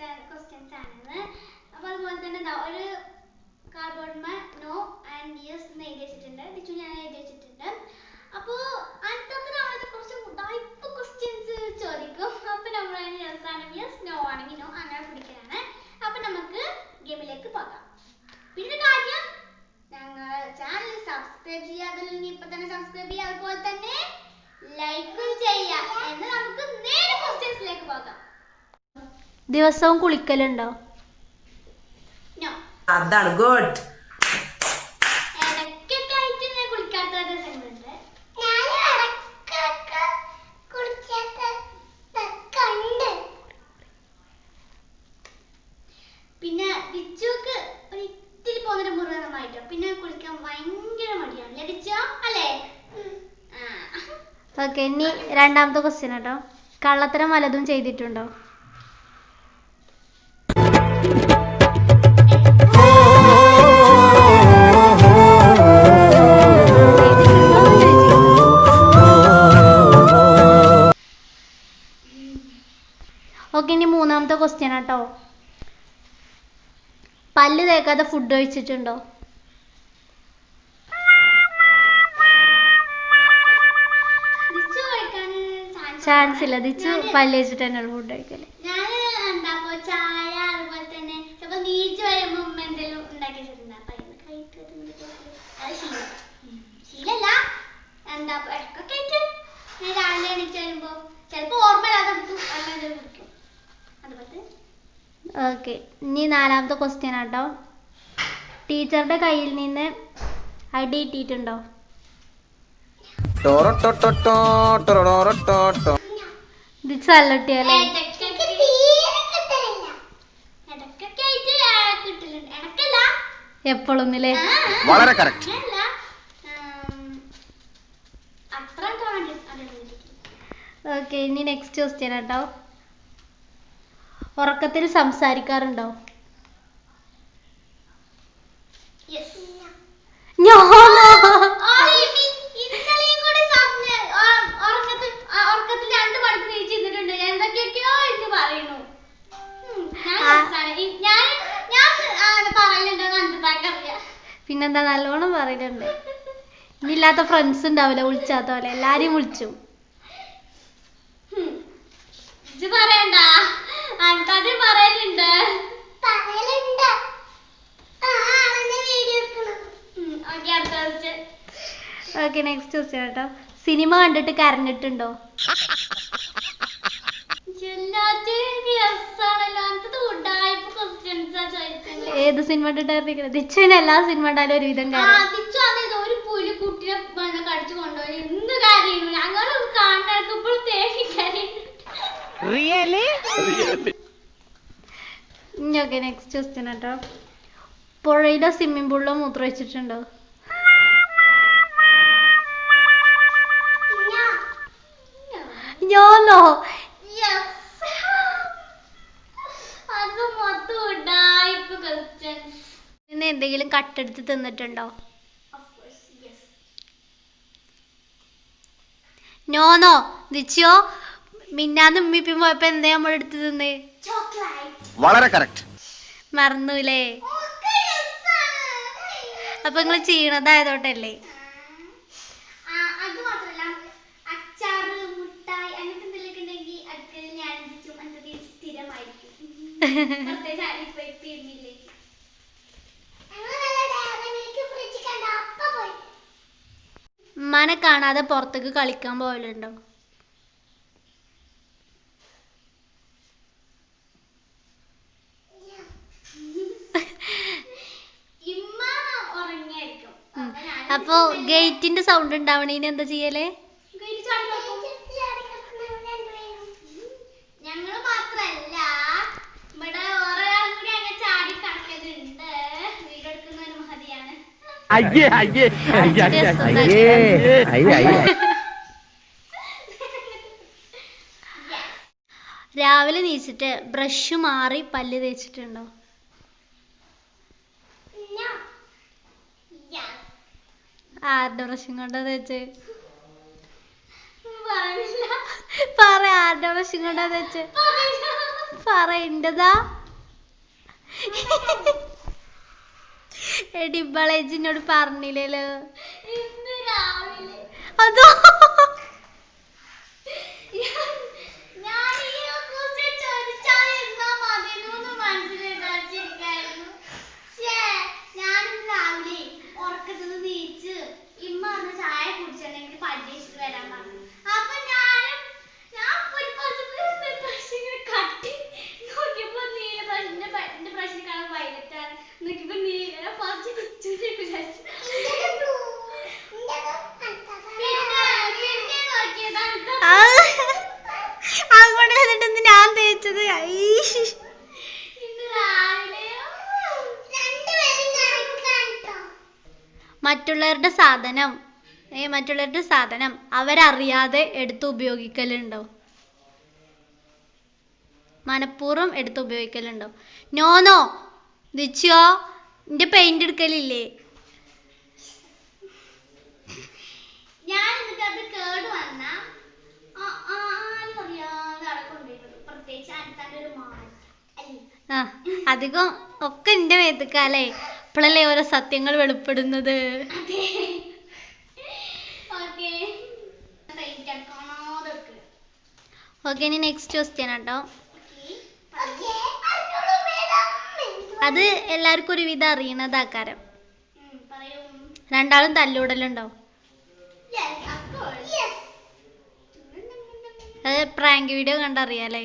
Questions ആണെന്ന് അപ്പൊ അതുപോലെ തന്നെ എന്താ ഒരു കാർഡ്ബോർഡ് നോ ആൻഡ് യെസ് എന്ന് എഴുതി വെച്ചിട്ടുണ്ട്. ടിച്ചു ഞാൻ എഴുതി വെച്ചിട്ടുണ്ട്. അപ്പോ അടുത്ത തവണത്തെ കുറച്ച് ടൈപ്പ് ക്വസ്റ്റ്യൻസ് ചോദിക്കും. അപ്പൊ നമ്മൾ അതിന് യെസ് ആണെങ്കിൽ യെസ് നോ ആണെങ്കിൽ നോ അങ്ങനെ പിടിക്കലാണ്. അപ്പൊ നമുക്ക് ഗെയിമിലേക്ക് പോകാം. പിന്നെ കാര്യം ഞങ്ങൾ ചാനൽ സബ്സ്ക്രൈബ് ചെയ്യാതില്ലെങ്കിൽ ഇപ്പൊ തന്നെ സബ്സ്ക്രൈബ് ചെയ്യുക അതുപോലെ തന്നെ ലൈക്കും ചെയ്യാം എന്ന് നമുക്ക് നേരെ ക്വസ്റ്റ്യൻസിലേക്ക് പോകാം. ദിവസവും കുളിക്കലുണ്ടോ? അതാണ് ഗുഡ് പിന്നെ ഒരു ഇത്തിരി പോകുന്നൊരു പിന്നെ കുളിക്കാൻ ഭയങ്കര മടിയാണ്. അല്ലേ ദിച്ചു അല്ലേ? ആ. ഓക്കെ ഇനി രണ്ടാമത്തെ ക്വസ്റ്റ്യൻ കേട്ടോ കള്ളത്തരം വലതും ചെയ്തിട്ടുണ്ടോ? ഓക്കെ ഇനി മൂന്നാമത്തെ ക്വസ്റ്റ്യൻ ആട്ടോ പല്ല് തേക്കാതെ ഫുഡ് കഴിച്ചിട്ടുണ്ടോ? ചാൻസ് ഇല്ല. ദിച്ചു പല്ല് വെച്ചിട്ട് തന്നെയാണ് ഫുഡ് കഴിക്കൽ. ഞാൻ എന്താ ഇപ്പൊ ആയിട്ട്. ഞാൻ രാവിലെ നീച്ച് വരുമ്പോ ഉമ്മ എന്തെങ്കിലും ഉണ്ടാക്കി വെച്ചിട്ടുണ്ട് അപ്പൊ അതിന് കഴിച്ചിട്ട് ഇങ്ങനെ കൊടുക്കും. അത് ശീലം ഉം. ശീലല്ല എന്താ ഇപ്പൊ ഇടയ്ക്കൊക്കെ ആയിട്ട് ഞാൻ രാവിലെ എണീച്ച് വരുമ്പോ ചിലപ്പോ ഓർമ്മയില്ലാതെ എടുത്തു വെള്ളം എന്തെങ്കിലും കുടിക്കും അതുപോലെ ഓക്കെ ഇനി നാലാമത്തെ ക്വസ്റ്റ്യൻ ആട്ടോ. ടീച്ചറുടെ കയ്യിൽ നിന്ന് അടി ഇട്ടിട്ടുണ്ടോ ഇടയ്ക്കല്ല എപ്പോഴൊന്നില്ലേ ആ, വളരെ ഓക്കെ ഇനി നെക്സ്റ്റ് ക്വസ്റ്റ്യൻ ആട്ടോ. ഉറക്കത്തിൽ സംസാരിക്കാറുണ്ടോ? പിന്നെന്താ നല്ലോണം പറയുന്നുണ്ട്. ഇന്നില്ലാത്ത ഫ്രണ്ട്സ് ഉണ്ടാവില്ല വിളിച്ചാത്ത പോലെ. എല്ലാരെയും വിളിച്ചു. പറയണ്ട? അൻകാദ്യ പറയലുണ്ട്. പറയലുണ്ട്. ഓക്കെ നെക്സ്റ്റ് ക്വസ്റ്റ്യൻ കേട്ടോ സിനിമ കണ്ടിട്ട് കരഞ്ഞിട്ടുണ്ടോ? ഏത് സിനിമ കണ്ടിട്ടായിരുന്നു ദിച്ചുവിന് എല്ലാ സിനിമ കണ്ടാലും ഒരുവിധം കാര്യം. ഒരു പുലി കുട്ടിയെ കടിച്ചു കൊണ്ടുപോയി. എന്ത് കാര്യമാണ് ഞങ്ങൾ കാണുമ്പോൾ തേടി ഇനി ഓക്കെ നെക്സ്റ്റ് ക്വസ്റ്റ്യൻ കേട്ടോ പുഴയിലോ സ്വിമ്മിംഗ് പൂളിലോ മൂത്രം വെച്ചിട്ടുണ്ടോ ഞാനോ? ഇന്ന് എന്തെങ്കിലും കട്ടെടുത്ത് തിന്നിട്ടുണ്ടോ? നോനോ ദിച്ചോ? മിന്നാന്ന് ഉമ്മിപ്പി പോയപ്പോ എന്താ നമ്മൾ എടുത്ത് തിന്ന്? ചോക്ലേറ്റ് വളരെ കറക്റ്റ് മറന്നൂലേ? അപ്പൊ നിങ്ങൾ ചെയ്യണതായതോട്ടല്ലേ? ഉമ്മാനെ കാണാതെ പുറത്തേക്ക് കളിക്കാൻ പോകലുണ്ടോ അപ്പൊ ഗേറ്റിന്റെ സൗണ്ട് ഉണ്ടാവണേന് എന്താ ചെയ്യലേ? ഗേറ്റ് ചാടി നോക്കും. ഞങ്ങൾ മാത്രല്ല. ഇവിടെ ഒരാളും കൂടി അങ്ങനെ ചാടി കിടക്കലുണ്ട് വീഡിയോ എടുക്കുന്ന അയ്യേ അയ്യേ അയ്യേ അയ്യേ, അയ്യേ അയ്യേ. രാവിലെ നീച്ചിട്ട് ബ്രഷ് മാറി പല്ല് തേച്ചിട്ടുണ്ടോ? ആരുടെ പ്രശ്നം കൊണ്ടാന്ന് വെച്ച് പറ ആരുടെ പ്രശ്നം കൊണ്ടാന്ന് വെച്ച് പറ പറയണ്ടതാ എടി ഇവളേജിനോട് പറഞ്ഞില്ലല്ലോ. അതോ? മറ്റുള്ളവരുടെ സാധനം ഏ മറ്റുള്ളവരുടെ സാധനം അവരറിയാതെ എടുത്ത് ഉപയോഗിക്കലുണ്ടോ? മനഃപൂർവം എടുത്ത് ഉപയോഗിക്കലുണ്ടോ? നോനോ ദിച്ചോ നിന്റെ പെയിന്റ് എടുക്കലില്ലേ? ഞാൻ എന്നിട്ട് അത് കേട് വന്ന ആ അധികം ഒക്കെ എന്റെ മേത്തക്കാലേ ഇപ്പോഴല്ലേ ഓരോ സത്യങ്ങൾ വെളിപ്പെടുന്നത്? ഓക്കെ. ഇനി നെക്സ്റ്റ് ക്വസ്റ്റ്യൻ കേട്ടോ അത് എല്ലാവർക്കും ഒരുവിധം അറിയണത് ആക്കാരം രണ്ടാളും തല്ലൂടലുണ്ടോ അത് പ്രാങ്ക് വീഡിയോ കണ്ടറിയാലേ